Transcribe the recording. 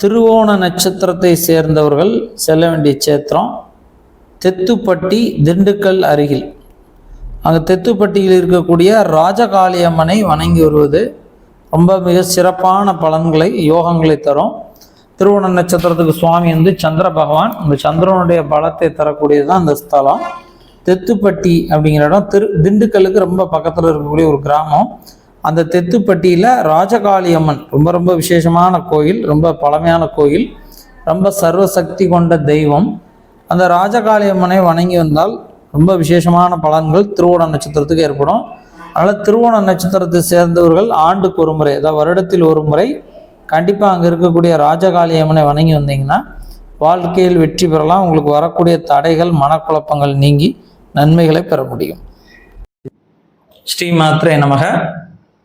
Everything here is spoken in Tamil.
திருவோண நட்சத்திரத்தை சேர்ந்தவர்கள் செல்ல வேண்டிய சேத்திரம் தெத்துப்பட்டி திண்டுக்கல் அருகில். அங்கே தெத்துப்பட்டியில் இருக்கக்கூடிய ராஜகாளியம்மனை வணங்கி வருவது ரொம்ப மிக சிறப்பான பலன்களை யோகங்களை தரும். திருவோண நட்சத்திரத்துக்கு சுவாமி வந்து சந்திர பகவான் இந்த சந்திரனுடைய பலத்தை தரக்கூடியது தான் இந்த ஸ்தலம். தெத்துப்பட்டி அப்படிங்கிற இடம் திரு திண்டுக்கல்லுக்கு ரொம்ப பக்கத்தில் இருக்கக்கூடிய ஒரு கிராமம். அந்த தெத்துப்பட்டியில் ராஜகாளியம்மன் ரொம்ப ரொம்ப விசேஷமான கோயில் ரொம்ப பழமையான கோயில் ரொம்ப சர்வசக்தி கொண்ட தெய்வம். அந்த ராஜகாளியம்மனை வணங்கி வந்தால் ரொம்ப விசேஷமான பலன்கள் திருவோண நட்சத்திரத்துக்கு ஏற்படும். அதனால் திருவோண நட்சத்திரத்தை சேர்ந்தவர்கள் ஆண்டுக்கு ஒரு முறை அதாவது வருடத்தில் ஒரு முறை கண்டிப்பாக அங்கே இருக்கக்கூடிய ராஜகாளியம்மனை வணங்கி வந்தீங்கன்னா வாழ்க்கையில் வெற்றி பெறலாம். உங்களுக்கு வரக்கூடிய தடைகள் மனக்குழப்பங்கள் நீங்கி நன்மைகளை பெற முடியும். ஸ்ரீ மாத்திரை நமக.